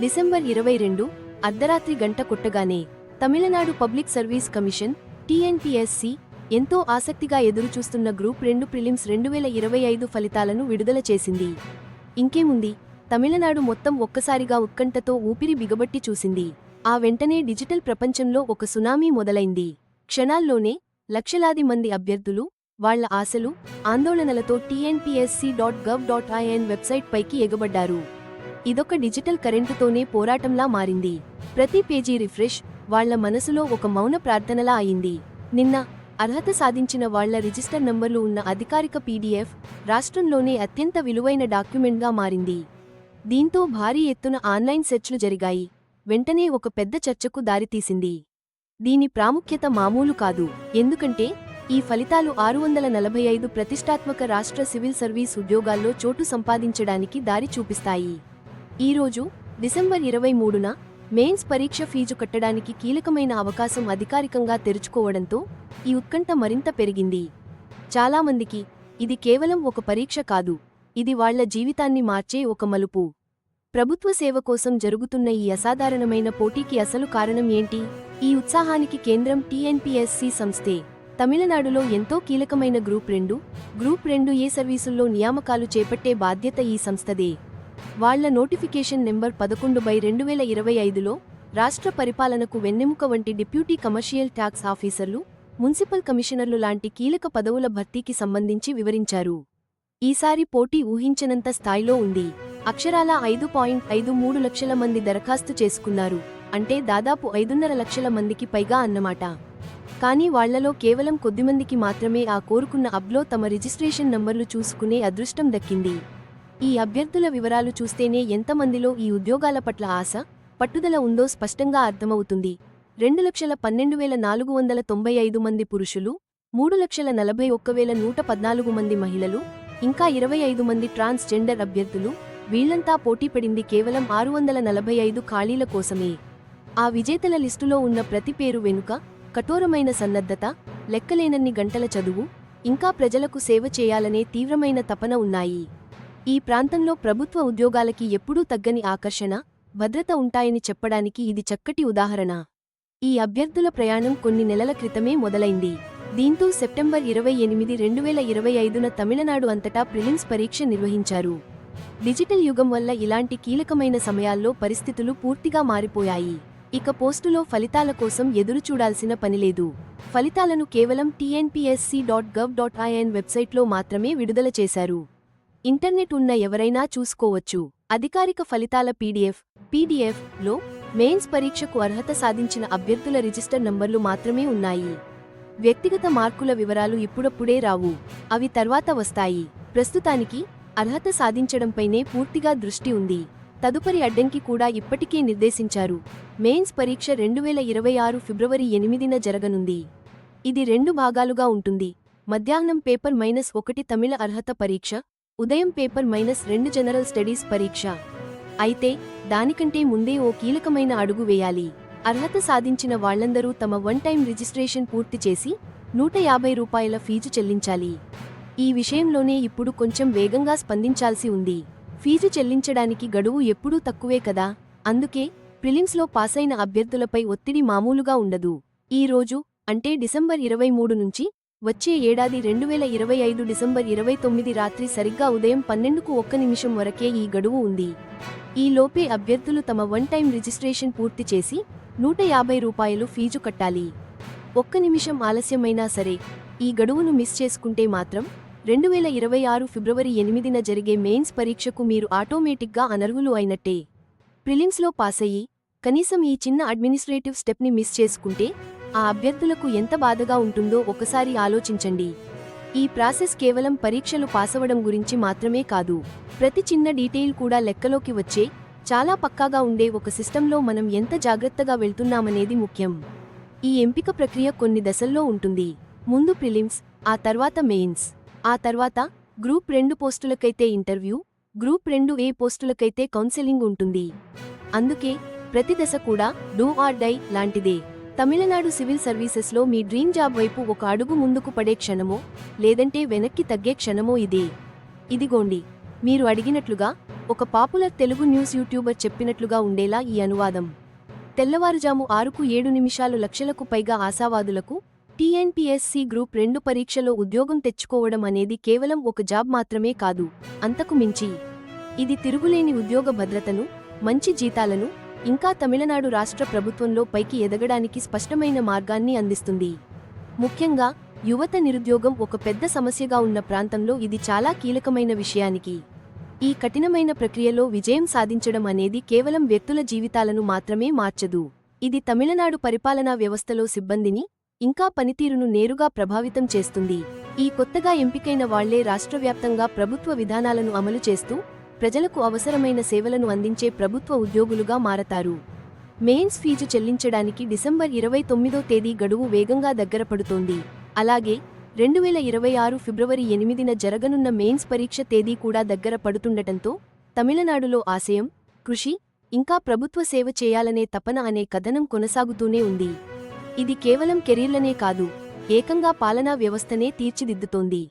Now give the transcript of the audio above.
December ఇరవై రెండు అర్ధరాత్రి గంట కొట్టగానే Tamil Nadu public service commission TNPSC ఎంతో ఆసక్తిగా ఎదురుచూస్తున్న గ్రూప్ రెండు ప్రిలిమ్స్ రెండు వేల ఇరవై ఐదు ఫలితాలను విడుదల చేసింది. ఇంకేముంది? తమిళనాడు మొత్తం ఒక్కసారిగా ఉత్కంఠతో ఊపిరి బిగబట్టి చూసింది. ఆ వెంటనే డిజిటల్ ప్రపంచంలో ఒక సునామీ మొదలైంది. క్షణాల్లోనే లక్షలాది మంది అభ్యర్థులు వాళ్ళ ఆశలు ఆందోళనలతో TNPSC dot gov dot in website పైకి ఎగబడ్డారు. ఇదొక డిజిటల్ కరెంటుతోనే పోరాటంలా మారింది. ప్రతి పేజీ రిఫ్రెష్ వాళ్ళ మనసులో ఒక మౌన ప్రార్థనలా అయింది. నిన్న అర్హత సాధించిన వాళ్ళ రిజిస్టర్ నంబర్లు ఉన్న అధికారిక పీడీఎఫ్ రాష్ట్రంలోనే అత్యంత విలువైన డాక్యుమెంట్గా మారింది. దీంతో భారీ ఎత్తున ఆన్లైన్ సెర్చ్లు జరిగాయి. వెంటనే ఒక పెద్ద చర్చకు దారితీసింది. దీని ప్రాముఖ్యత మామూలు కాదు. ఎందుకంటే ఈ ఫలితాలు ఆరు వందల నలభై ఐదు ప్రతిష్టాత్మక రాష్ట్ర సివిల్ సర్వీస్ ఉద్యోగాల్లో చోటు సంపాదించడానికి దారి చూపిస్తాయి. ఈరోజు డిసెంబర్ ఇరవై మూడున మెయిన్స్ పరీక్ష ఫీజు కట్టడానికి కీలకమైన అవకాశం అధికారికంగా తెరుచుకోవడంతో ఈ ఉత్కంఠ మరింత పెరిగింది. చాలామందికి ఇది కేవలం ఒక పరీక్ష కాదు ఇది వాళ్ళ జీవితాన్ని మార్చే ఒక మలుపు. ప్రభుత్వ సేవ కోసం జరుగుతున్న ఈ అసాధారణమైన పోటీకి అసలు కారణం ఏంటి? ఈ ఉత్సాహానికి కేంద్రం టీఎన్పిఎస్సి సంస్థే. తమిళనాడులో ఎంతో కీలకమైన గ్రూప్ రెండు గ్రూప్ రెండు ఏ సర్వీసుల్లో నియామకాలు చేపట్టే బాధ్యత ఈ సంస్థదే. వాళ్ళ నోటిఫికేషన్ నెంబర్ పదకొండు బై రెండు వేల ఇరవై ఐదులో రాష్ట్ర పరిపాలనకు వెన్నెముక వంటి డిప్యూటీ కమర్షియల్ ట్యాక్స్ ఆఫీసర్లు మున్సిపల్ కమిషనర్లు లాంటి కీలక పదవుల భర్తీకి సంబంధించి వివరించారు. ఈసారి పోటీ ఊహించనంత స్థాయిలో ఉంది. అక్షరాల ఐదు పాయింట్ ఐదు మూడు లక్షల మంది దరఖాస్తు చేసుకున్నారు. అంటే దాదాపు ఐదున్నర లక్షల మందికి పైగా అన్నమాట. కానీ వాళ్ళలో కేవలం కొద్దిమందికి మాత్రమే ఆ కోరుకున్న అబ్లో తమ రిజిస్ట్రేషన్ నంబర్లు చూసుకునే అదృష్టం దక్కింది. ఈ అభ్యర్థుల వివరాలు చూస్తేనే ఎంతమందిలో ఈ ఉద్యోగాల పట్ల ఆశ పట్టుదల ఉందో స్పష్టంగా అర్థమవుతుంది. రెండు లక్షల పన్నెండు వేల నాలుగు వందల తొంభై ఐదు మంది పురుషులు మూడు లక్షల నలభై ఒక్క వేల నూట పద్నాలుగు మంది మహిళలు ఇంకా ఇరవై ఐదు మంది ట్రాన్స్జెండర్ అభ్యర్థులు వీళ్ళంతా పోటీపడింది కేవలం ఆరు వందల నలభై ఐదు ఖాళీల కోసమే. ఆ విజేతల లిస్టులో ఉన్న ప్రతి పేరు వెనుక కఠోరమైన సన్నద్ధత లెక్కలేనన్ని గంటల చదువు ఇంకా ప్రజలకు సేవ చేయాలనే తీవ్రమైన తపన ఉన్నాయి. ఈ ప్రాంతంలో ప్రభుత్వ ఉద్యోగాలకి ఎప్పుడూ తగ్గని ఆకర్షణ భద్రత ఉంటాయని చెప్పడానికి ఇది చక్కటి ఉదాహరణ. ఈ అభ్యర్థుల ప్రయాణం కొన్ని నెలల క్రితమే మొదలైంది. దీంతో సెప్టెంబర్ ఇరవై ఎనిమిది రెండు వేల ఇరవై ఐదున తమిళనాడు అంతటా ప్రిలిమ్స్ పరీక్ష నిర్వహించారు. డిజిటల్ యుగం వల్ల ఇలాంటి కీలకమైన సమయాల్లో పరిస్థితులు పూర్తిగా మారిపోయాయి. ఇక పోస్టులో ఫలితాల కోసం ఎదురుచూడాల్సిన పనిలేదు ఫలితాలను కేవలం TNPSC dot gov dot in వెబ్సైట్లో మాత్రమే విడుదల చేశారు. ఇంటర్నెట్ ఉన్న ఎవరైనా చూసుకోవచ్చు. అధికారిక ఫలితాల పీడీఎఫ్ పీడీఎఫ్లో మెయిన్స్ పరీక్షకు అర్హత సాధించిన అభ్యర్థుల రిజిస్టర్ నంబర్లు మాత్రమే ఉన్నాయి. వ్యక్తిగత మార్కుల వివరాలు ఇప్పుడప్పుడే రావు. అవి తర్వాత వస్తాయి. ప్రస్తుతానికి అర్హత సాధించడంపైనే పూర్తిగా దృష్టి ఉంది. తదుపరి అడ్డంకి కూడా ఇప్పటికే నిర్దేశించారు. మెయిన్స్ పరీక్ష రెండు వేల ఇరవై ఆరు ఫిబ్రవరి ఎనిమిదిన జరగనుంది. ఇది రెండు భాగాలుగా ఉంటుంది. మధ్యాహ్నం పేపర్ మైనస్ ఒకటి తమిళ అర్హత పరీక్ష ఉదయం పేపర్ మైనస్ రెండు జనరల్ స్టడీస్ పరీక్ష. అయితే దానికంటే ముందే ఓ కీలకమైన అడుగు వేయాలి. అర్హత సాధించిన వాళ్ళందరూ తమ వన్ టైం రిజిస్ట్రేషన్ పూర్తి చేసి నూట యాభై రూపాయల ఫీజు చెల్లించాలి. ఈ విషయంలోనే ఇప్పుడు కొంచెం వేగంగా స్పందించాల్సి ఉంది. ఫీజు చెల్లించడానికి గడువు ఎప్పుడూ తక్కువే కదా? అందుకే ప్రిలిమ్స్లో పాసైన అభ్యర్థులపై ఒత్తిడి మామూలుగా ఉండదు. ఈ రోజు అంటే డిసెంబర్ ఇరవై మూడు నుంచి వచ్చే ఏడాది రెండు వేల ఇరవై ఐదు డిసెంబర్ ఇరవై తొమ్మిది రాత్రి సరిగ్గా ఉదయం పన్నెండుకు ఒక్క నిమిషం వరకే ఈ గడువు ఉంది. ఈ లోపే అభ్యర్థులు తమ వన్ టైం రిజిస్ట్రేషన్ పూర్తి చేసి నూట యాభై రూపాయలు ఫీజు కట్టాలి. ఒక్క నిమిషం ఆలస్యమైనా సరే ఈ గడువును మిస్ చేసుకుంటే మాత్రం రెండు వేల ఇరవై ఆరు ఫిబ్రవరి ఎనిమిదిన జరిగే మెయిన్స్ పరీక్షకు మీరు ఆటోమేటిక్గా అనర్హులు అయినట్టే. ప్రిలిమ్స్లో పాసయ్యి కనీసం ఈ చిన్న అడ్మినిస్ట్రేటివ్ స్టెప్ని మిస్ చేసుకుంటే ఆ అభ్యర్థులకు ఎంత బాధగా ఉంటుందో ఒకసారి ఆలోచించండి. ఈ ప్రాసెస్ కేవలం పరీక్షలు పాసవడం గురించి మాత్రమే కాదు ప్రతి చిన్న డీటెయిల్ కూడా లెక్కలోకి వచ్చే చాలా పక్కాగా ఉండే ఒక సిస్టంలో మనం ఎంత జాగ్రత్తగా వెళ్తున్నామనేది ముఖ్యం. ఈ ఎంపిక ప్రక్రియ కొన్ని దశల్లో ఉంటుంది. ముందు ప్రిలిమ్స్ ఆ తర్వాత మెయిన్స్. ఆ తర్వాత గ్రూప్ రెండు పోస్టులకైతే ఇంటర్వ్యూ గ్రూప్ రెండు ఏ పోస్టులకైతే కౌన్సెలింగ్ ఉంటుంది. అందుకే ప్రతి దశ కూడా డూ ఆర్ డై లాంటిదే. తమిళనాడు సివిల్ సర్వీసెస్లో మీ డ్రీమ్ జాబ్ వైపు ఒక అడుగు ముందుకు పడే క్షణమో లేదంటే వెనక్కి తగ్గే క్షణమో ఇదే. ఇదిగోండి మీరు అడిగినట్లుగా ఒక పాపులర్ తెలుగు న్యూస్ యూట్యూబర్ చెప్పినట్లుగా ఉండేలా ఈ అనువాదం. తెల్లవారుజాము ఆరుకు ఏడు నిమిషాలు లక్షలకు పైగా ఆశావాదులకు టీఎన్పీఎస్సీ గ్రూప్ రెండు పరీక్షలో ఉద్యోగం తెచ్చుకోవడం అనేది కేవలం ఒక జాబ్ మాత్రమే కాదు అంతకు మించి. ఇది తిరుగులేని ఉద్యోగ భద్రతను మంచి జీతాలను ఇంకా తమిళనాడు రాష్ట్ర ప్రభుత్వంలో పైకి ఎదగడానికి స్పష్టమైన మార్గాన్ని అందిస్తుంది. ముఖ్యంగా యువత నిరుద్యోగం ఒక పెద్ద సమస్యగా ఉన్న ప్రాంతంలో ఇది చాలా కీలకమైన విషయానికి. ఈ కఠినమైన ప్రక్రియలో విజయం సాధించడం అనేది కేవలం వ్యక్తుల జీవితాలను మాత్రమే మార్చదు. ఇది తమిళనాడు పరిపాలనా వ్యవస్థలో సిబ్బందిని ఇంకా పనితీరును నేరుగా ప్రభావితం చేస్తుంది. ఈ కొత్తగా ఎంపికైన వాళ్ళే రాష్ట్రవ్యాప్తంగా ప్రభుత్వ విధానాలను అమలు చేస్తూ ప్రజలకు అవసరమైన సేవలను అందించే ప్రభుత్వ ఉద్యోగులుగా మారతారు. మెయిన్స్ ఫీజు చెల్లించడానికి డిసెంబర్ ఇరవై తొమ్మిదో తేదీ గడువు వేగంగా దగ్గర పడుతోంది. అలాగే రెండు వేల ఇరవై ఆరు ఫిబ్రవరి ఎనిమిదిన జరగనున్న మెయిన్స్ పరీక్ష తేదీ కూడా దగ్గర పడుతుండటంతో తమిళనాడులో ఆశయం కృషి ఇంకా ప్రభుత్వ సేవ చేయాలనే తపన అనే కథనం కొనసాగుతూనే ఉంది. ఇది కేవలం కెరీర్లనే కాదు ఏకంగా పాలనా వ్యవస్థనే తీర్చిదిద్దుతోంది.